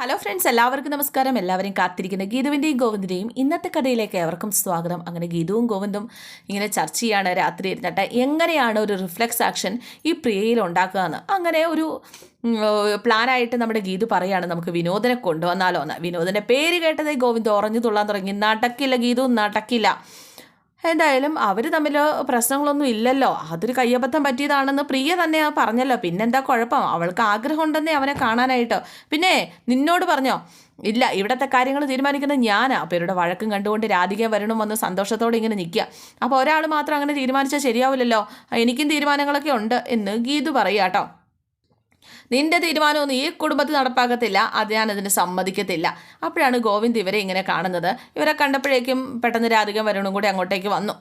Hello friends എല്ലാവർക്കും നമസ്കാരം. എല്ലാവരെയും കാത്തിരിക്കുന്ന ഗീതുവിന്റെയും ഗോവിന്ദിന്റെയും ഇന്നത്തെ കഥയിലേക്ക് ഏവർക്കും സ്വാഗതം. അങ്ങനെ ഗീതുവും ഗോവിന്ദും ഇങ്ങനെ ചർച്ച ചെയ്യാണ്. രാത്രി ഇരുന്നിട്ട് എങ്ങനെയാണ് ഒരു റിഫ്ലെക്സ് ആക്ഷൻ ഈ പ്രിയയിൽ ഉണ്ടാക്കുക എന്ന്. അങ്ങനെ ഒരു പ്ലാനായിട്ട് നമ്മുടെ ഗീതു പറയാണ്. നമുക്ക് വിനോദനെ കൊണ്ടുവന്നാലോ എന്ന്. വിനോദിന്റെ പേര് കേട്ടതേ ഗോവിന്ദ് ഉറഞ്ഞു തുള്ളാൻ തുടങ്ങി. നടക്കില്ല ഗീതു നടക്കില്ല. എന്തായാലും അവർ തമ്മിൽ പ്രശ്നങ്ങളൊന്നും ഇല്ലല്ലോ. അതൊരു കയ്യബദ്ധം പറ്റിയതാണെന്ന് പ്രിയ തന്നെ പറഞ്ഞല്ലോ. പിന്നെന്താ കുഴപ്പം? അവൾക്ക് ആഗ്രഹം ഉണ്ടെന്നേ അവനെ കാണാനായിട്ട്. പിന്നെ നിന്നോട് പറഞ്ഞോ? ഇല്ല ഇവിടുത്തെ കാര്യങ്ങൾ തീരുമാനിക്കുന്നത് ഞാനാണ് അപ്പോൾ ഇവരുടെ വഴക്കും കണ്ടുകൊണ്ട് രാധിക വരണം വന്ന് സന്തോഷത്തോടെ ഇങ്ങനെ നിൽക്കുക. അപ്പോൾ ഒരാൾ മാത്രം അങ്ങനെ തീരുമാനിച്ചാൽ ശരിയാവില്ലല്ലോ. എനിക്കും തീരുമാനങ്ങളൊക്കെ ഉണ്ട് എന്ന് ഗീതു പറയുക കേട്ടോ. നിന്റെ തീരുമാനമൊന്നും ഈ കുടുംബത്തിൽ നടപ്പാക്കത്തില്ല. അത് ഞാൻ അതിന് സമ്മതിക്കത്തില്ല. അപ്പോഴാണ് ഗോവിന്ദ് ഇവരെ ഇങ്ങനെ കാണുന്നത്. ഇവരെ കണ്ടപ്പോഴേക്കും പെട്ടെന്ന് രാധികം വരണും കൂടി അങ്ങോട്ടേക്ക് വന്നു.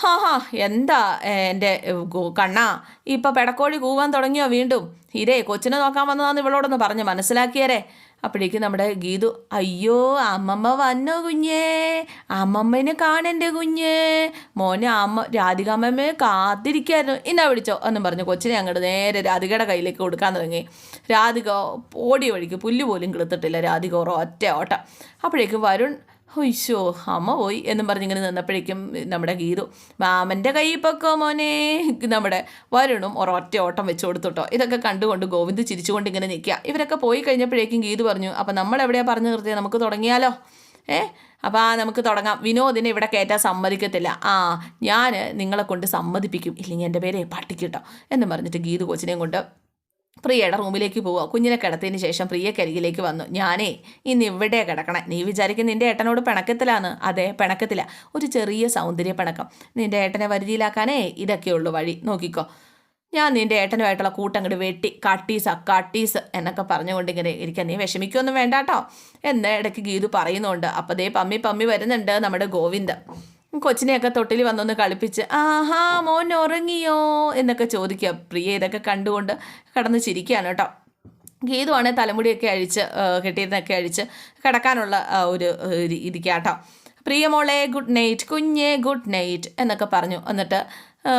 ഹാ ഹാ എന്താ എന്റെ കണ്ണ ഗോ- കണ്ണാ ഇപ്പൊ പെടക്കോഴി കൂവാൻ തുടങ്ങിയോ വീണ്ടും? ഇരേ കൊച്ചിനെ നോക്കാൻ വന്നതാന്ന് ഇവളോടൊന്ന് പറഞ്ഞു മനസ്സിലാക്കിയരേ. അപ്പോഴേക്കും നമ്മുടെ ഗീതു അയ്യോ അമ്മമ്മ വന്നോ കുഞ്ഞേ? അമ്മമ്മനെ കാണണ്ടേ കുഞ്ഞേ? മോനെ അമ്മ രാധിക അമ്മമ്മയെ കാത്തിരിക്കായിരുന്നു. ഇന്നാ വിളിച്ചോ എന്നും പറഞ്ഞു കൊച്ചിനെ അങ്ങോട്ട് നേരെ രാധികയുടെ കയ്യിലേക്ക് കൊടുക്കാൻ തുടങ്ങി. രാധിക ഓടിയ വഴിക്ക് പുല്ല് പോലും കിളുത്തിട്ടില്ല. രാധിക ഒറ്റ ഓട്ടം. അപ്പോഴേക്കും വരുൺ ഒയ്ശോ അമ്മ പോയി എന്നും പറഞ്ഞിങ്ങനെ നിന്നപ്പോഴേക്കും നമ്മുടെ ഗീതു മാമന്റെ കൈ പൊക്കോ മോനെ? നമ്മുടെ വരുണും ഒരൊറ്റ ഓട്ടം വെച്ച് കൊടുത്തുട്ടോ. ഇതൊക്കെ കണ്ടുകൊണ്ട് ഗോവിന്ദ് ചിരിച്ചുകൊണ്ട് ഇങ്ങനെ നിൽക്കുക. ഇവരൊക്കെ പോയി കഴിഞ്ഞപ്പോഴേക്കും ഗീതു പറഞ്ഞു അപ്പം നമ്മൾ എവിടെയാണ് പറഞ്ഞു നിർത്തിയത് നമുക്ക് തുടങ്ങിയാലോ? ഏ? അപ്പോൾ ആ നമുക്ക് തുടങ്ങാം. വിനോദിനെ ഇവിടെ കയറ്റാൻ സമ്മതിക്കത്തില്ല. ആ ഞാൻ നിങ്ങളെ കൊണ്ട് സമ്മതിപ്പിക്കും. ഇല്ലെങ്കിൽ എന്റെ പേരെ പട്ടിക്കിട്ടോ. എന്നും പറഞ്ഞിട്ട് ഗീതു കൊച്ചിനെയും കൊണ്ട് പ്രിയയുടെ റൂമിലേക്ക് പോവുക. കുഞ്ഞിനെ കിടത്തിയതിന് ശേഷം പ്രിയ കരികിലേക്ക് വന്നു. ഞാനേ ഇന്ന് ഇവിടെ കിടക്കണേ. നീ വിചാരിക്കും നിന്റെ ഏട്ടനോട് പിണക്കത്തിലാണ് അതെ പിണക്കത്തില്ല ഒരു ചെറിയ സൗന്ദര്യ പിണക്കം. നിന്റെ ഏട്ടനെ വരുതിയിലാക്കാനേ ഇതൊക്കെയുള്ളൂ വഴി. നോക്കിക്കോ. ഞാൻ നിന്റെ ഏട്ടനുമായിട്ടുള്ള കൂട്ടങ്ങോട് വെട്ടി കാട്ടീസ് അക്കാട്ടീസ് എന്നൊക്കെ പറഞ്ഞുകൊണ്ട് ഇങ്ങനെ ഇരിക്കാൻ നീ വിഷമിക്കൊന്നും വേണ്ട കേട്ടോ എന്ന് ഇടയ്ക്ക് ഗീതു പറയുന്നുണ്ട്. അപ്പോൾ ദേ പമ്മി പമ്മി വരുന്നുണ്ട് നമ്മുടെ ഗോവിന്ദ് കൊച്ചിനെയൊക്കെ തൊട്ടിൽ വന്നൊന്ന് കളിപ്പിച്ച് ആഹാ മോൻ ഉറങ്ങിയോ? എന്നൊക്കെ ചോദിക്കുക. പ്രിയ ഇതൊക്കെ കണ്ടുകൊണ്ട് കടന്ന് ചിരിക്കുകയാണ് കേട്ടോ. ഗീതുവാണ് തലമുടിയൊക്കെ അഴിച്ച് കെട്ടിയിരുന്നൊക്കെ അഴിച്ച് കിടക്കാനുള്ള ഒരു ഇരിക്കാട്ടോ പ്രിയമോളെ ഗുഡ് നൈറ്റ് കുഞ്ഞേ ഗുഡ് നൈറ്റ് എന്നൊക്കെ പറഞ്ഞു. എന്നിട്ട്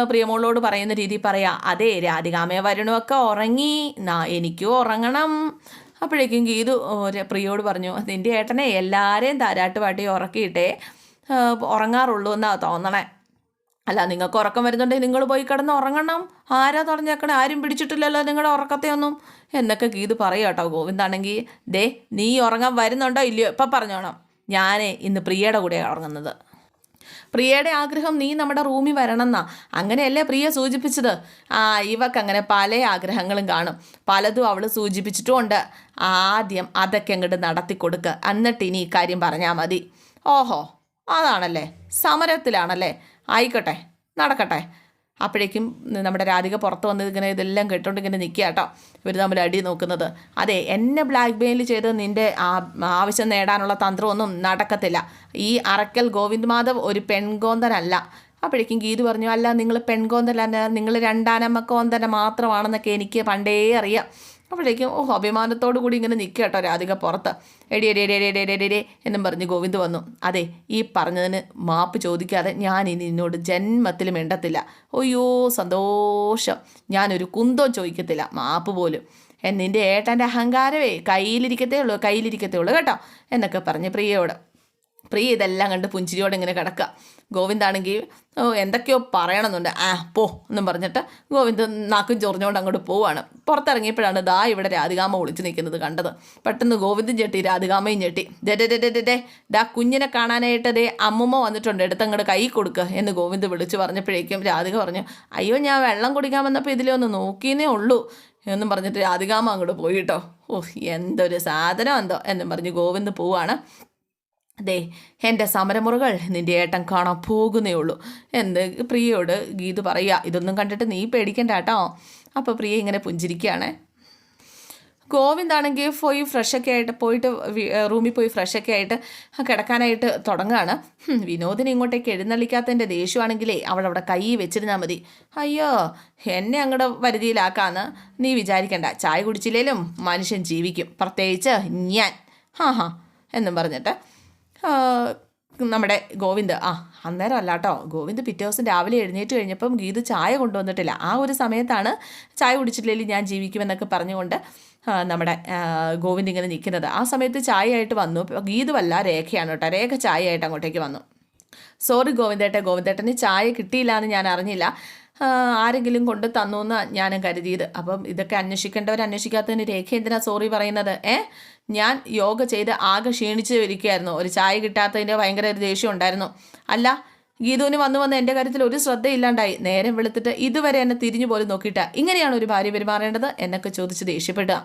പ്രിയമോളോട് പറയുന്ന രീതി പറയാം അതെ രാധികാമയ വരുണമൊക്കെ ഉറങ്ങി നാ എനിക്കും ഉറങ്ങണം. അപ്പോഴേക്കും ഗീതു പ്രിയോട് പറഞ്ഞു നിന്റെ ഏട്ടനെ എല്ലാവരെയും താരാട്ട് പാട്ടി ഉറക്കിയിട്ടേ ഉറങ്ങാറുള്ളൂ എന്നാ തോന്നണേ. അല്ല നിങ്ങൾക്ക് ഉറക്കം വരുന്നുണ്ടെങ്കിൽ നിങ്ങൾ പോയി കിടന്ന് ഉറങ്ങണം. ആരാ തുറഞ്ഞേക്കണേ ആരും പിടിച്ചിട്ടില്ലല്ലോ നിങ്ങളുടെ ഉറക്കത്തെ ഒന്നും എന്നൊക്കെ ഗീത് പറയുക കേട്ടോ ഗോവിന്ദാണെങ്കിൽ ദേ നീ ഉറങ്ങാൻ വരുന്നുണ്ടോ ഇല്ലയോ? ഇപ്പം പറഞ്ഞോണം. ഞാൻ ഇന്ന് പ്രിയയുടെ കൂടെ ഉറങ്ങുന്നത്. പ്രിയയുടെ ആഗ്രഹം നീ നമ്മുടെ റൂമിൽ വരണം എന്നാ അങ്ങനെയല്ലേ പ്രിയ സൂചിപ്പിച്ചത്? ആ ഇവക്ക് അങ്ങനെ പല ആഗ്രഹങ്ങളും കാണും. പലതും അവൾ സൂചിപ്പിച്ചിട്ടുമുണ്ട് ആദ്യം അതൊക്കെ അങ്ങോട്ട് നടത്തി കൊടുക്കുക എന്നിട്ട് ഇനി ഇക്കാര്യം കാര്യം പറഞ്ഞാൽ മതി. ഓഹോ. അതാണല്ലേ? സമരത്തിലാണല്ലേ? ആയിക്കോട്ടെ നടക്കട്ടെ. അപ്പോഴേക്കും നമ്മുടെ രാധിക പുറത്ത് വന്ന് ഇങ്ങനെ ഇതെല്ലാം കേട്ടോണ്ട് ഇങ്ങനെ നിൽക്കുക കേട്ടോ. ഇവർ തമ്മിൽ അടി നോക്കുന്നത്. അതെ എന്നെ ബ്ലാക്ക് മെയിൽ ചെയ്ത് നിന്റെ ആവശ്യം നേടാനുള്ള തന്ത്രമൊന്നും നടക്കത്തില്ല. ഈ അറക്കൽ ഗോവിന്ദ് മാധവ് ഒരു പെൺകോന്തനല്ല. അപ്പോഴേക്കും ഗീതു പറഞ്ഞു അല്ല നിങ്ങൾ പെൺകോന്തലല്ല നിങ്ങൾ രണ്ടാനമ്മ കോന്തന മാത്രമാണെന്നൊക്കെ എനിക്ക് പണ്ടേ അറിയാം. അപ്പോഴേക്കും ഓ അഭിമാനത്തോടു കൂടി ഇങ്ങനെ നിൽക്കുക കേട്ടോ രാധിക പുറത്ത്. എടി എടി എടി എടി എടി എടി എന്നും പറഞ്ഞ് ഗോവിന്ദ് വന്നു. അതെ ഈ പറഞ്ഞതിന് മാപ്പ് ചോദിക്കാതെ ഞാൻ ഇനി നിന്നോട് ജന്മത്തിൽ മിണ്ടത്തില്ല. അയ്യോ സന്തോഷം. ഞാനൊരു കുന്തം ചോദിക്കത്തില്ല മാപ്പ് പോലും. എൻ നിന്റെ ഏട്ടന്റെ അഹങ്കാരമേ കയ്യിലിരിക്കത്തേ ഉള്ളൂ കയ്യിലിരിക്കത്തേ ഉള്ളൂ കേട്ടോ എന്നൊക്കെ പറഞ്ഞ് പ്രിയയോട്. പ്രിയ ഇതെല്ലാം കണ്ട് പുഞ്ചിരിയോടെ ഇങ്ങനെ കിടക്കുക. ഗോവിന്ദാണെങ്കിൽ എന്തൊക്കെയോ പറയണമെന്നുണ്ട്. ആ പോ എന്നും പറഞ്ഞിട്ട് ഗോവിന്ദ് നാക്കും ചൊറിഞ്ഞുകൊണ്ട് അങ്ങോട്ട് പോവാണ്. പുറത്തിറങ്ങിയപ്പോഴാണ് ദാ ഇവിടെ രാധികാമ ഒളിച്ചു നിൽക്കുന്നത് കണ്ടത്. പെട്ടെന്ന് ഗോവിന്ദും ചേട്ടി രാധികാമയും ചേട്ടി ദേ ദേ കുഞ്ഞിനെ കാണാനായിട്ട് ദേ അമ്മുമ്മ വന്നിട്ടുണ്ട്. എടുത്തങ്ങോട്ട് കൈ കൊടുക്കുക എന്ന് ഗോവിന്ദ് വിളിച്ചു പറഞ്ഞപ്പോഴേക്കും രാധിക പറഞ്ഞു അയ്യോ ഞാൻ വെള്ളം കുടിക്കാൻ വന്നപ്പോൾ ഇതിലേ ഒന്ന് നോക്കിയേ ഉള്ളൂ എന്നും പറഞ്ഞിട്ട് രാധികാമ അങ്ങോട്ട് പോയിട്ടോ ഓ എന്തൊരു സാധനം എന്തോ എന്നും പറഞ്ഞ് ഗോവിന്ദ് പോവാണ്. ദേ എന്റെ സമരമുറകൾ നിന്റെ ഏട്ടൻ കാണാൻ പോകുന്നേ ഉള്ളൂ എന്ന് പ്രിയയോട് ഗീതു പറയുക ഇതൊന്നും കണ്ടിട്ട് നീ പേടിക്കണ്ട കേട്ടോ. അപ്പോൾ പ്രിയ ഇങ്ങനെ പുഞ്ചിരിക്കുകയാണ്. ഗോവിന്ദാണെങ്കിൽ പോയി ഫ്രഷൊക്കെ ആയിട്ട് പോയിട്ട് റൂമിൽ പോയി ഫ്രഷൊക്കെ ആയിട്ട് കിടക്കാനായിട്ട് തുടങ്ങുകയാണ്. വിനോദിനെ ഇങ്ങോട്ടേക്ക് എഴുന്നള്ളിക്കാത്തതിന്റെ ദേഷ്യമാണെങ്കിലേ അവൾ കൈ വെച്ചിരുന്നാൽ മതി. അയ്യോ എന്നെ അങ്ങോട്ട് വരുതിയിലാക്കാന്ന് നീ വിചാരിക്കണ്ട. ചായ കുടിച്ചില്ലേലും മനുഷ്യൻ ജീവിക്കും. പ്രത്യേകിച്ച് ഞാൻ. ഹാ ഹാ എന്നും പറഞ്ഞിട്ട് നമ്മുടെ ഗോവിന്ദ്. ആ അന്നേരം അല്ല കേട്ടോ ഗോവിന്ദ് പിറ്റേ ദിവസം രാവിലെ എഴുന്നേറ്റ് കഴിഞ്ഞപ്പം ഗീത് ചായ കൊണ്ടുവന്നിട്ടില്ല. ആ ഒരു സമയത്താണ് ചായ കുടിച്ചിട്ടില്ലെങ്കിൽ ഞാൻ ജീവിക്കുമെന്നൊക്കെ പറഞ്ഞുകൊണ്ട് നമ്മുടെ ഗോവിന്ദ് ഇങ്ങനെ നിൽക്കുന്നത്. ആ സമയത്ത് ചായയായിട്ട് വന്നു. ഗീതുമല്ല രേഖയാണ് കേട്ടോ രേഖ ചായയായിട്ട് അങ്ങോട്ടേക്ക് വന്നു. സോറി ഗോവിന്ദേട്ട ഗോവിന്ദേട്ടന് ചായ കിട്ടിയില്ല എന്ന് ഞാൻ അറിഞ്ഞില്ല. ആരെങ്കിലും കൊണ്ട് തന്നു എന്ന് ഞാൻ കരുതിയത്. അപ്പം ഇതൊക്കെ അന്വേഷിക്കേണ്ടവർ അന്വേഷിക്കാത്തതിന് രേഖ എന്തിനാ സോറി പറയുന്നത്? ഏ? ഞാൻ യോഗ ചെയ്ത് ആകെ ക്ഷീണിച്ച് ഇരിക്കുകയായിരുന്നു ഒരു ചായ കിട്ടാത്തതിന്റെ ഭയങ്കര ഒരു ദേഷ്യം ഉണ്ടായിരുന്നു. അല്ല ഗീതുവിന് വന്നു വന്ന് എന്റെ കാര്യത്തിൽ ഒരു ശ്രദ്ധയില്ലാണ്ടായി. നേരം വെളുത്തിട്ട് ഇതുവരെ എന്നെ തിരിഞ്ഞു പോലും നോക്കിയിട്ട് ഇങ്ങനെയാണ് ഒരു ഭാര്യ പെരുമാറേണ്ടത് എന്നൊക്കെ ചോദിച്ച് ദേഷ്യപ്പെടുക.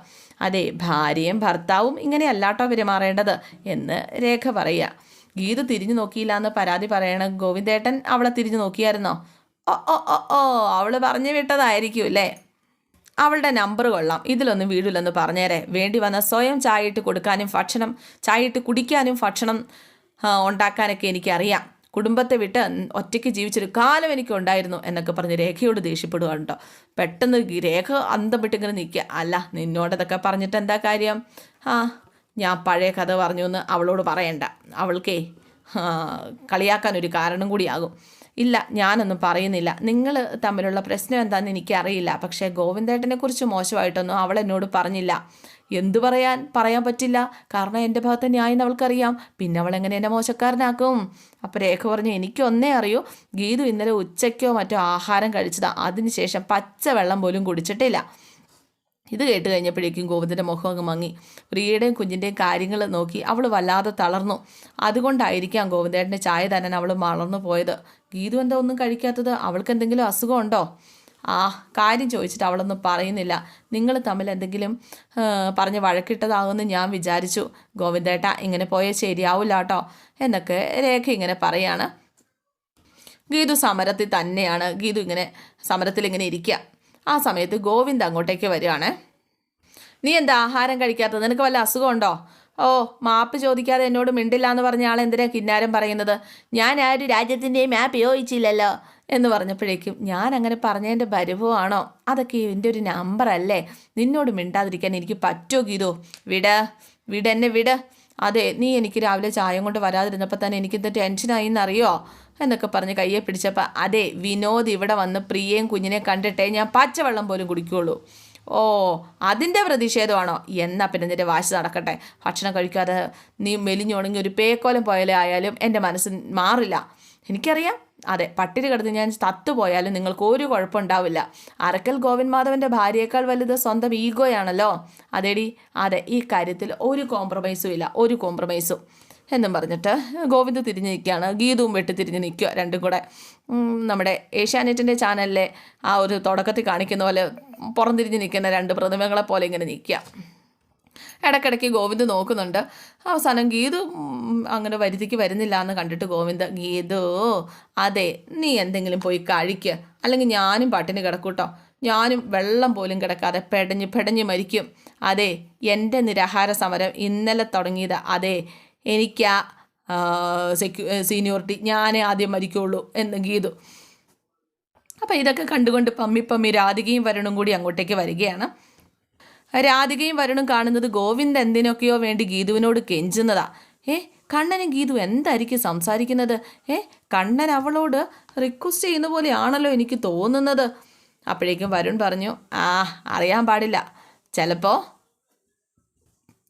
അതെ ഭാര്യയും ഭർത്താവും ഇങ്ങനെയല്ലാട്ടോ പെരുമാറേണ്ടത് എന്ന് രേഖ പറയുക. ഗീതു തിരിഞ്ഞു നോക്കിയില്ല എന്ന് പരാതി പറയണ ഗോവിന്ദേട്ടൻ അവളെ തിരിഞ്ഞു നോക്കിയായിരുന്നോ? ഓ ഓ ഓ ഓ അവൾ പറഞ്ഞു വിട്ടതായിരിക്കും അല്ലേ? അവളുടെ നമ്പർ കൊള്ളാം. ഇതിലൊന്നും വീടില്ലെന്ന് പറഞ്ഞേരെ. വേണ്ടി വന്ന സ്വയം ചായയിട്ട് കൊടുക്കാനും ഭക്ഷണം ചായയിട്ട് കുടിക്കാനും ഭക്ഷണം ഉണ്ടാക്കാനൊക്കെ എനിക്കറിയാം. കുടുംബത്തെ വിട്ട് ഒറ്റയ്ക്ക് ജീവിച്ചൊരു കാലം എനിക്ക് ഉണ്ടായിരുന്നു എന്നൊക്കെ പറഞ്ഞ് രേഖയോട് ദേഷ്യപ്പെടുകയുണ്ടോ പെട്ടെന്ന് രേഖ അന്തം വിട്ട് ഇങ്ങനെ നിൽക്കുക. അല്ല നിന്നോടതൊക്കെ പറഞ്ഞിട്ട് എന്താ കാര്യം? ആ ഞാൻ പഴയ കഥ പറഞ്ഞു എന്ന് അവളോട് പറയണ്ട. അവൾക്കേ കളിയാക്കാൻ ഒരു കാരണം കൂടിയാകും. ഇല്ല ഞാനൊന്നും പറയുന്നില്ല. നിങ്ങൾ തമ്മിലുള്ള പ്രശ്നം എന്താണെന്ന് എനിക്കറിയില്ല. പക്ഷേ ഗോവിന്ദേട്ടനെ കുറിച്ച് മോശമായിട്ടൊന്നും അവൾ എന്നോട് പറഞ്ഞില്ല. എന്തു പറയാൻ പറയാൻ പറ്റില്ല. കാരണം എന്റെ ഭാഗത്തെ ന്യായം അവൾക്കറിയാം. പിന്നെ അവൾ എങ്ങനെ എന്നെ മോശക്കാരനാക്കും? അപ്പോൾ രേഖ പറഞ്ഞു എനിക്കൊന്നേ അറിയൂ ഗീതു ഇന്നലെ ഉച്ചയ്ക്കോ മറ്റോ ആഹാരം കഴിച്ചതാണ് അതിനുശേഷം പച്ച വെള്ളം പോലും കുടിച്ചിട്ടില്ല. ഇത് കേട്ട് കഴിഞ്ഞപ്പോഴേക്കും ഗോവിന്ദന്റെ മുഖം അങ്ങ് മങ്ങി. പ്രിയയുടെയും കുഞ്ഞിന്റെയും കാര്യങ്ങൾ നോക്കി അവൾ വല്ലാതെ തളർന്നു. അതുകൊണ്ടായിരിക്കാം ഗോവിന്ദേട്ടന്റെ ചായ തരാൻ അവൾ വളർന്നു പോയത്. ഗീതു എന്താ ഒന്നും കഴിക്കാത്തത്? അവൾക്ക് എന്തെങ്കിലും അസുഖമുണ്ടോ? ആ കാര്യം ചോദിച്ചിട്ട് അവളൊന്നും പറയുന്നില്ല. നിങ്ങൾ തമ്മിൽ എന്തെങ്കിലും പറഞ്ഞ് വഴക്കിട്ടതാകുമെന്ന് ഞാൻ വിചാരിച്ചു. ഗോവിന്ദേട്ട ഇങ്ങനെ പോയാൽ ശരിയാവില്ല കേട്ടോ. എന്നൊക്കെ രേഖ ഇങ്ങനെ പറയാണ്. ഗീതു സമരത്തിൽ തന്നെയാണ്. ഗീതു ഇങ്ങനെ സമരത്തിൽ ഇങ്ങനെ ഇരിക്കുക. ആ സമയത്ത് ഗോവിന്ദ് അങ്ങോട്ടേക്ക് വരികയാണ് നീ എന്താ ആഹാരം കഴിക്കാത്തത്? നിനക്ക് വല്ല അസുഖമുണ്ടോ? ഓ മാപ്പ് ചോദിക്കാതെ എന്നോട് മിണ്ടില്ല എന്ന് പറഞ്ഞ ആൾ എന്തിനാ കിന്നാരം പറയുന്നത്? ഞാൻ ആ ഒരു രാജ്യത്തിന്റെയും മാപ്പ് യോജിച്ചില്ലല്ലോ എന്ന് പറഞ്ഞപ്പോഴേക്കും ഞാൻ അങ്ങനെ പറഞ്ഞതിന്റെ പരിഭവമാണോ? അതൊക്കെ എന്റെ ഒരു നമ്പറല്ലേ നിന്നോട് മിണ്ടാതിരിക്കാൻ എനിക്ക് പറ്റുമോ ഗീതു വിട വിട് എന്നെ വിട്. അതെ നീ എനിക്ക് രാവിലെ ചായം കൊണ്ട് വരാതിരുന്നപ്പോൾ തന്നെ എനിക്കിത് ടെൻഷനായി എന്നറിയോ എന്നൊക്കെ പറഞ്ഞ് കയ്യെ പിടിച്ചപ്പോൾ അതെ വിനോദ് ഇവിടെ വന്ന് പ്രിയയും കുഞ്ഞിനെ കണ്ടിട്ടേ ഞാൻ പച്ചവെള്ളം പോലും കുടിക്കുകയുള്ളൂ ഓ അതിന്റെ പ്രതിഷേധമാണോ? എന്നാ പിന്നെ നിന്റെ വാശി നടക്കട്ടെ. ഭക്ഷണം കഴിക്കാതെ നീ മെലിഞ്ഞുണങ്ങി ഒരു പേക്കോലം പോയാലേ ആയാലും എന്റെ മനസ്സ് മാറില്ല. എനിക്കറിയാം. അതെ പട്ടിണി കിടന്ന് ഞാൻ തത്തുപോയാലും നിങ്ങൾക്ക് ഒരു കുഴപ്പമുണ്ടാവില്ല അറക്കൽ ഗോവിന്ദ് മാധവന്റെ ഭാര്യയേക്കാൾ വലുത് സ്വന്തം ഈഗോയാണല്ലോ? അതേടി അതെ ഈ കാര്യത്തിൽ ഒരു കോംപ്രമൈസും ഇല്ല ഒരു കോംപ്രമൈസും എന്നും പറഞ്ഞിട്ട് ഗോവിന്ദ് തിരിഞ്ഞ് നിൽക്കുകയാണ്. ഗീതവും വെട്ടി തിരിഞ്ഞ് നിൽക്കുക രണ്ടും കൂടെ. നമ്മുടെ ഏഷ്യാനെറ്റിന്റെ ചാനലിലെ ആ ഒരു തുടക്കത്തിൽ കാണിക്കുന്ന പോലെ പുറം പുറംതിരിഞ്ഞ് നിൽക്കുന്ന രണ്ട് പ്രതിമകളെ പോലെ ഇങ്ങനെ നിൽക്കുക. ഇടയ്ക്കിടയ്ക്ക് ഗോവിന്ദ് നോക്കുന്നുണ്ട്. അവസാനം ഗീതു അങ്ങനെ വരുതിക്ക് വരുന്നില്ല എന്ന് കണ്ടിട്ട് ഗോവിന്ദ് ഗീതു അതെ നീ എന്തെങ്കിലും പോയി കഴിക്ക്. അല്ലെങ്കിൽ ഞാനും പട്ടിണി കിടക്കൂട്ടോ. ഞാനും വെള്ളം പോലും കിടക്കാതെ പെടഞ്ഞ് പെടഞ്ഞ് മരിക്കും. അതെ എന്റെ നിരാഹാര സമരം ഇന്നലെ തുടങ്ങിയത്. അതെ എനിക്ക് സെക്യു സീനിയോറിറ്റി ഞാനേ ആദ്യം മരിക്കുള്ളൂ എന്ന് ഗീതു. അപ്പോൾ ഇതൊക്കെ കണ്ടുകൊണ്ട് പമ്മി പമ്മി രാധികയും വരണും കൂടി അങ്ങോട്ടേക്ക് വരികയാണ്. രാധികയും വരുണും കാണുന്നത് ഗോവിന്ദ് എന്തിനൊക്കെയോ വേണ്ടി ഗീതുവിനോട് കെഞ്ചുന്നതാ. ഏ കണ്ണനും ഗീതു എന്തായിരിക്കും സംസാരിക്കുന്നത്? ഏ കണ്ണൻ അവളോട് റിക്വസ്റ്റ് ചെയ്യുന്ന പോലെയാണല്ലോ എനിക്ക് തോന്നുന്നത്. അപ്പോഴേക്കും വരുൺ പറഞ്ഞു ആ അറിയാൻ പാടില്ല. ചിലപ്പോൾ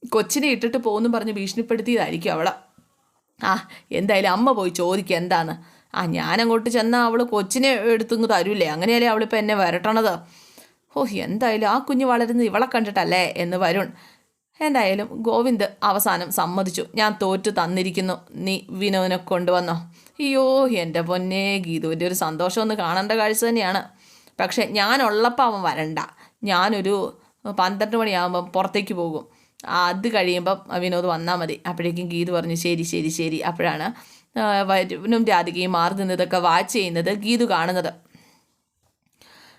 കൊച്ചിനെ ഇട്ടിട്ട് പോകുന്നു പറഞ്ഞ് ഭീഷണിപ്പെടുത്തിയതായിരിക്കും അവളെ. ആ എന്തായാലും അമ്മ പോയി ചോദിക്കുക എന്താണ് ആ ഞാൻ അങ്ങോട്ട് ചെന്നാൽ അവൾ കൊച്ചിനെ എടുത്തുങ്ങ് തരൂലേ. അങ്ങനെയല്ലേ അവളിപ്പോൾ എന്നെ വരട്ടണത്? ഓ എന്തായാലും ആ കുഞ്ഞ് വളരുന്നത് ഇവളെ കണ്ടിട്ടല്ലേ എന്ന് വരുൺ. എന്തായാലും ഗോവിന്ദ് അവസാനം സമ്മതിച്ചു. ഞാൻ തോറ്റു തന്നിരിക്കുന്നു. നീ വിനോദിനെ കൊണ്ടുവന്നോ. അയ്യോ എന്റെ പൊന്നേ ഗീതുവിന്റെ ഒരു സന്തോഷം ഒന്ന് കാണേണ്ട കാഴ്ച തന്നെയാണ്. പക്ഷേ ഞാനുള്ളപ്പോൾ അവൻ വരണ്ട. ഞാനൊരു പന്ത്രണ്ട് മണിയാകുമ്പം പുറത്തേക്ക് പോകും. അത് കഴിയുമ്പം വിനോദ് വന്നാൽ മതി. അപ്പോഴേക്കും ഗീത് പറഞ്ഞു ശരി ശരി ശരി. അപ്പോഴാണ് വരുവിനും രാധികയും മാറി നിന്നതൊക്കെ വാച്ച് ചെയ്യുന്നത് ഗീതു കാണുന്നത്.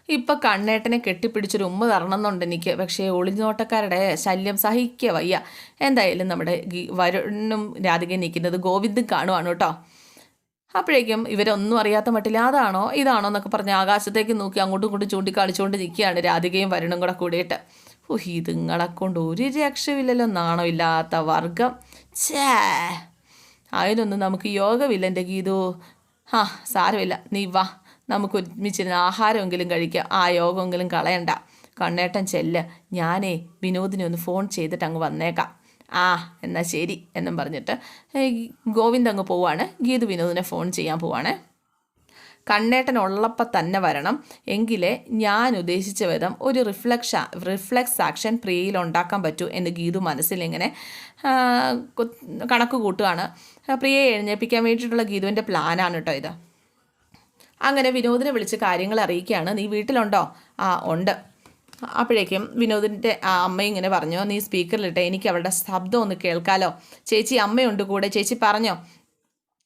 ഇപ്പം കണ്ണേട്ടനെ കെട്ടിപ്പിടിച്ചൊരു ഉമ്മ തരണമെന്നുണ്ട് എനിക്ക്. പക്ഷേ ഒളിഞ്ഞോട്ടക്കാരുടെ ശല്യം സഹിക്കുക വയ്യ. എന്തായാലും നമ്മുടെ വരുണും രാധികയും നിൽക്കുന്നത് ഗോവിന്ദും കാണുവാണ് കേട്ടോ. അപ്പോഴേക്കും ഇവരൊന്നും അറിയാത്ത മട്ടില്ല അതാണോ ഇതാണോ എന്നൊക്കെ പറഞ്ഞ് ആകാശത്തേക്ക് നോക്കി അങ്ങോട്ടും ഇങ്ങോട്ടും ചൂണ്ടിക്കാണിച്ചുകൊണ്ട് നിൽക്കുകയാണ് രാധികയും വരുണും കൂടെ കൂടിയിട്ട്. ഓഹ് ഇതുങ്ങളെ കൊണ്ട് ഒരു രക്ഷയില്ലല്ലോ നാണമില്ലാത്ത വർഗം. ചേ അതിനൊന്നും നമുക്ക് യോഗമില്ല എന്റെ ഗീതു. ആ സാരമില്ല. നീ വാ. നമുക്ക് ഒരുമിച്ചിരുന്ന് ആഹാരമെങ്കിലും കഴിക്കാം ആ യോഗമെങ്കിലും കളയണ്ട. കണ്ണേട്ടൻ ചെല്ല്. ഞാനേ വിനോദിനെ ഒന്ന് ഫോൺ ചെയ്തിട്ട് അങ്ങ് വന്നേക്കാം. ആ എന്നാൽ ശരി എന്നും പറഞ്ഞിട്ട് ഗോവിന്ദ് അങ്ങ് പോവാണ്. ഗീതു വിനോദിനെ ഫോൺ ചെയ്യാൻ പോവാണ്. കണ്ണേട്ടൻ ഉള്ളപ്പോൾ തന്നെ വരണം. എങ്കിലേ ഞാൻ ഉദ്ദേശിച്ച വിധം ഒരു റിഫ്ലക്ഷ റിഫ്ലക്സ് ആക്ഷൻ പ്രിയയിൽ ഉണ്ടാക്കാൻ പറ്റൂ എന്ന് ഗീതു മനസ്സിലിങ്ങനെ കണക്ക് കൂട്ടുകയാണ് പ്രിയയെ എഴുന്നേൽപ്പിക്കാൻ വേണ്ടിയിട്ടുള്ള ഗീതുവിന്റെ പ്ലാനാണ് കേട്ടോ ഇത്. അങ്ങനെ വിനോദിനെ വിളിച്ച് കാര്യങ്ങൾ അറിയിക്കുകയാണ്. നീ വീട്ടിലുണ്ടോ? ആ ഉണ്ട്. അപ്പോഴേക്കും വിനോദിന്റെ അമ്മ ഇങ്ങനെ പറഞ്ഞു നീ സ്പീക്കറിലിട്ടെ എനിക്ക് അവരുടെ ശബ്ദം ഒന്ന് കേൾക്കാലോ. ചേച്ചി അമ്മയുണ്ട് കൂടെ. ചേച്ചി പറഞ്ഞോ?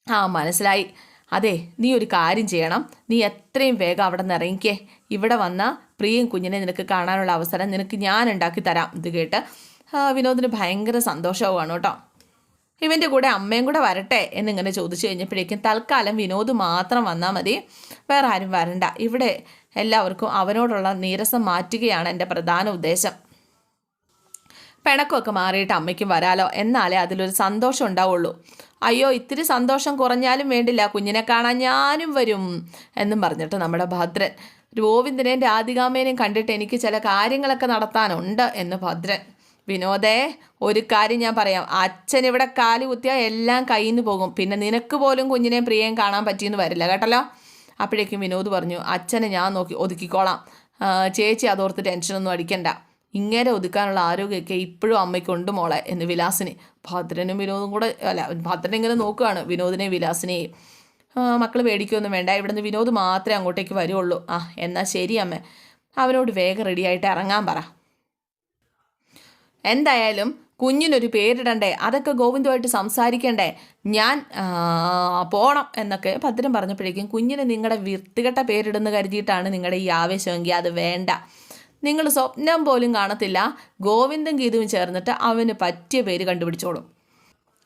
ആ മനസ്സിലായി. അതെ നീ ഒരു കാര്യം ചെയ്യണം. നീ എത്രയും വേഗം അവിടെ നിന്ന് ഇറങ്ങിക്കേ. ഇവിടെ വന്ന പ്രിയും കുഞ്ഞിനെ നിനക്ക് കാണാനുള്ള അവസരം നിനക്ക് ഞാൻ ഉണ്ടാക്കി തരാം. ഇത് കേട്ട് വിനോദിന് ഭയങ്കര സന്തോഷവുമാണ് കേട്ടോ. ഇവന്റെ കൂടെ അമ്മയും കൂടെ വരട്ടെ എന്നിങ്ങനെ ചോദിച്ചു കഴിഞ്ഞപ്പോഴേക്കും തൽക്കാലം വിനോദ് മാത്രം വന്നാൽ മതി. വേറെ ആരും വരണ്ട. ഇവിടെ എല്ലാവർക്കും അവനോടുള്ള നീരസം മാറ്റുകയാണ് എന്റെ പ്രധാന ഉദ്ദേശം. പിണക്കമൊക്കെ മാറിയിട്ട് അമ്മയ്ക്കും വരാലോ. എന്നാലേ അതിലൊരു സന്തോഷം ഉണ്ടാവുള്ളൂ. അയ്യോ ഇത്തിരി സന്തോഷം കുറഞ്ഞാലും വേണ്ടില്ല. കുഞ്ഞിനെ കാണാൻ ഞാനും വരും എന്നും പറഞ്ഞിട്ട് നമ്മുടെ ഭദ്രൻ ഗോവിന്ദനെയും രാധികാമേനെയും കണ്ടിട്ട് എനിക്ക് ചില കാര്യങ്ങളൊക്കെ നടത്താനുണ്ട് എന്ന് ഭദ്രൻ വിനോദേ ഒരു കാര്യം ഞാൻ പറയാം. അച്ഛൻ ഇവിടെ കാൽ കുത്തിയാൽ എല്ലാം കയ്യിൽ നിന്ന് പോകും. പിന്നെ നിനക്ക് പോലും കുഞ്ഞിനെയും പ്രിയേയും കാണാൻ പറ്റിയെന്ന് വരില്ല കേട്ടല്ലോ? അപ്പോഴേക്കും വിനോദ് പറഞ്ഞു അച്ഛനെ ഞാൻ നോക്കി ഒതുക്കിക്കോളാം. ചേച്ചി അതോർത്ത് ടെൻഷനൊന്നും അടിക്കണ്ട. ഇങ്ങനെ ഒതുക്കാനുള്ള ആരോഗ്യമൊക്കെ ഇപ്പോഴും അമ്മയ്ക്കുണ്ട് മോളെ എന്ന് വിലാസിന്. ഭദ്രനും വിനോദും കൂടെ അല്ല ഭദ്രൻ ഇങ്ങനെ നോക്കുകയാണ് വിനോദിനെയും വിലാസിനെയും. മക്കൾ പേടിക്കൊന്നും വേണ്ട. ഇവിടുന്ന് വിനോദ് മാത്രമേ അങ്ങോട്ടേക്ക് വരുള്ളൂ. ആ എന്നാൽ ശരി അമ്മ. അവനോട് വേഗം റെഡിയായിട്ട് ഇറങ്ങാൻ പറ. എന്തായാലും കുഞ്ഞിനൊരു പേരിടണ്ടേ? അതൊക്കെ ഗോവിന്ദുമായിട്ട് സംസാരിക്കണ്ടേ? ഞാൻ പോണം എന്നൊക്കെ ഭദ്രൻ പറഞ്ഞപ്പോഴേക്കും കുഞ്ഞിന് നിങ്ങളുടെ വൃത്തികെട്ട പേരിടുന്ന കരുതിയിട്ടാണ് നിങ്ങളുടെ ഈ ആവേശമെങ്കിൽ അത് വേണ്ട. നിങ്ങൾ സ്വപ്നം പോലും കാണത്തില്ല. ഗോവിന്ദും ഗീതവും ചേർന്നിട്ട് അവന് പറ്റിയ പേര് കണ്ടുപിടിച്ചോളും.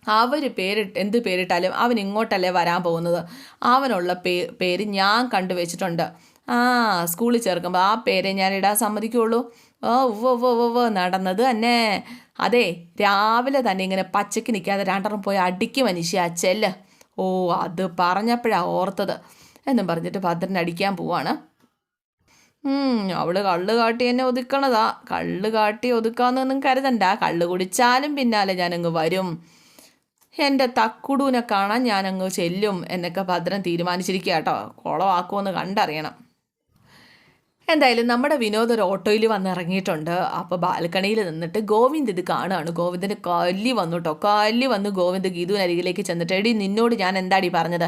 അവർ പേരിട്ട് എന്ത് പേരിട്ടാലും അവൻ ഇങ്ങോട്ടല്ലേ വരാൻ പോകുന്നത്? അവനുള്ള പേ പേര് ഞാൻ കണ്ടുവച്ചിട്ടുണ്ട്. ആ സ്കൂളിൽ ചേർക്കുമ്പോൾ ആ പേരെ ഞാൻ ഇടാൻ സമ്മതിക്കുള്ളൂ. ഓ ഉവ്വ ഉവ്വ ഉവ്വ നടന്നത് തന്നെ. അതെ രാവിലെ തന്നെ ഇങ്ങനെ പച്ചയ്ക്ക് നിൽക്കാതെ രണ്ടെണ്ണം പോയി അടിക്ക് മനുഷ്യ ചെല്ല്. ഓ അത് പറഞ്ഞപ്പോഴാണ് ഓർത്തത്. എന്നും പറഞ്ഞിട്ട് ഭദ്രൻ അടിക്കാൻ പോവാണ്. അവൾ കള്ള് കാട്ടി എന്നെ ഒതുക്കണതാ. കള്ള് കാട്ടി ഒതുക്കാന്നൊന്നും കരുതണ്ട. കള്ള് കുടിച്ചാലും പിന്നാലെ ഞാനങ്ങ് വരും. എന്റെ തക്കുടൂനെ കാണാൻ ഞാനങ്ങ് ചെല്ലും എന്നൊക്കെ ഭദ്രൻ തീരുമാനിച്ചിരിക്കുക കേട്ടോ കുളമാക്കുമെന്ന് കണ്ടറിയണം. എന്തായാലും നമ്മുടെ വിനോദ് ഒരു ഓട്ടോയിൽ വന്ന് ഇറങ്ങിയിട്ടുണ്ട്. അപ്പോൾ ബാൽക്കണിയിൽ നിന്നിട്ട് ഗോവിന്ദ് ഇത് കാണുകയാണ് ഗോവിന്ദിന് കല്ലി വന്നു കേട്ടോ കല്ലി വന്ന് ഗോവിന്ദ് ഗീതുവിനരികിലേക്ക് ചെന്നിട്ട് എടി നിന്നോട് ഞാൻ എന്താടി പറഞ്ഞത്?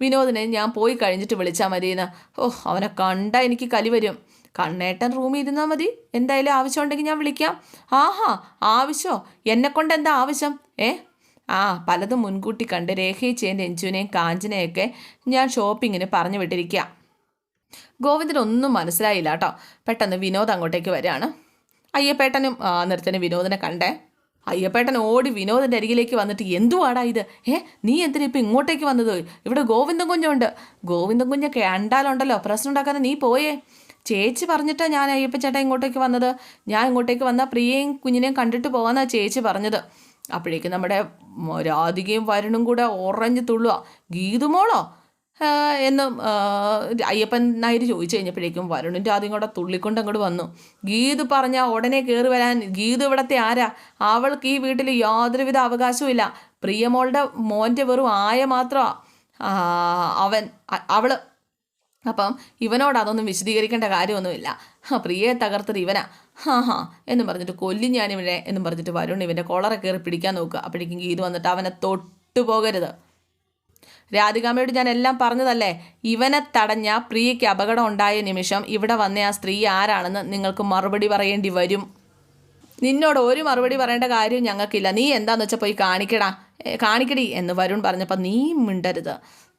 വിനോദിനെ ഞാൻ പോയി കഴിഞ്ഞിട്ട് വിളിച്ചാൽ മതിയെന്ന്. ഓ അവനെ കണ്ടാൽ എനിക്ക് കലി വരും. കണ്ണേട്ടൻ റൂമിൽ ഇരുന്നാൽ മതി. എന്തായാലും ആവശ്യമുണ്ടെങ്കിൽ ഞാൻ വിളിക്കാം. ആഹാ ആവശ്യമോ എന്നെക്കൊണ്ട് എന്താ ആവശ്യം? ഏ? ആ പലതും മുൻകൂട്ടി കണ്ട് രേഖയിച്ചേന്റെ എഞ്ചുവിനെയും കാഞ്ചിനെയൊക്കെ ഞാൻ ഷോപ്പിങ്ങിന് പറഞ്ഞു വിട്ടിരിക്കുക ഗോവിന്ദനൊന്നും മനസ്സിലായില്ല കേട്ടോ. പെട്ടെന്ന് വിനോദ് അങ്ങോട്ടേക്ക് വരികയാണ്. അയ്യപ്പേട്ടനും നിർത്തന് വിനോദിനെ കണ്ടേ. അയ്യപ്പേട്ടൻ ഓടി വിനോദിന്റെ അരികിലേക്ക് വന്നിട്ട് എന്തുവാടാ ഇത്? ഏ നീ എന്തിനാ ഇപ്പം ഇങ്ങോട്ടേക്ക് വന്നത്? ഇവിടെ ഗോവിന്ദൻ കുഞ്ഞുണ്ട്. ഗോവിന്ദൻ കുഞ്ഞൊക്കെ കണ്ടാലുണ്ടല്ലോ. പ്രശ്നം ഉണ്ടാക്കാതെ നീ പോയേ. ചേച്ചി പറഞ്ഞിട്ടാണ് ഞാൻ അയ്യപ്പച്ചേട്ടൻ ഇങ്ങോട്ടേക്ക് വന്നത്. ഞാൻ ഇങ്ങോട്ടേക്ക് വന്നാൽ പ്രിയയും കുഞ്ഞിനെയും കണ്ടിട്ട് പോകാമെന്നാണ് ചേച്ചി പറഞ്ഞത്. അപ്പോഴേക്കും നമ്മുടെ രാധികയും വരുണും കൂടെ ഓറഞ്ച് തുള്ളുക ഗീതുമോളോ? എന്നും അയ്യപ്പൻ നായർ ചോദിച്ചു കഴിഞ്ഞപ്പോഴേക്കും വരുണിന്റെ ആദ്യം കൂടെ തുള്ളിക്കൊണ്ട് അങ്ങോട്ട് വന്നു. ഗീത് പറഞ്ഞാൽ ഉടനെ കയറി വരാൻ ഗീത് ഇവിടത്തെ ആരാ? അവൾക്ക് ഈ വീട്ടിൽ യാതൊരുവിധ അവകാശവും ഇല്ല. പ്രിയമോളുടെ മോന്റെ വെറും ആയ മാത്രമാ അവൻ അവൾ. അപ്പം ഇവനോട് അതൊന്നും വിശദീകരിക്കേണ്ട കാര്യമൊന്നുമില്ല. പ്രിയയെ തകർത്തത് ഇവനാ. ഹാ ഹാ എന്ന് പറഞ്ഞിട്ട് കൊല്ലി ഞാനിവിടെ എന്നും പറഞ്ഞിട്ട് വരുൺ ഇവന്റെ കൊളറെ കയറി പിടിക്കാൻ നോക്കുക. അപ്പോഴേക്കും ഗീത് വന്നിട്ട് അവനെ തൊട്ടു പോകരുത് രാധികാമ്മയോട് ഞാൻ എല്ലാം പറഞ്ഞതല്ലേ? ഇവനെ തടഞ്ഞ പ്രിയയ്ക്ക് അപകടം ഉണ്ടായ നിമിഷം ഇവിടെ വന്ന ആ സ്ത്രീ ആരാണെന്ന് നിങ്ങൾക്ക് മറുപടി പറയേണ്ടി വരും. നിന്നോട് ഒരു മറുപടി പറയേണ്ട കാര്യം ഞങ്ങൾക്കില്ല. നീ എന്താന്ന് വെച്ചാൽ പോയി കാണിക്കടാ. കാണിക്കടി എന്ന് വരുൺ പറഞ്ഞപ്പോൾ നീ മിണ്ടരുത്.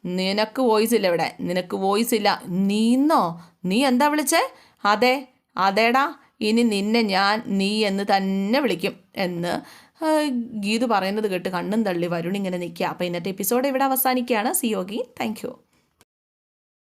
നിനക്ക് വോയിസ് ഇല്ല ഇവിടെ. നിനക്ക് വോയിസ് ഇല്ല. നീന്നോ? നീ എന്താ വിളിച്ചേ? അതെ അതേടാ. ഇനി നിന്നെ ഞാൻ നീ എന്ന് തന്നെ വിളിക്കും എന്ന് ഗീതു പറയുന്നത് കേട്ട് കണ്ണും തള്ളി വരുണിങ്ങനെ നിൽക്കുക. അപ്പോൾ ഇന്നത്തെ എപ്പിസോഡ് ഇവിടെ അവസാനിക്കുകയാണ്. സി യോഗി താങ്ക്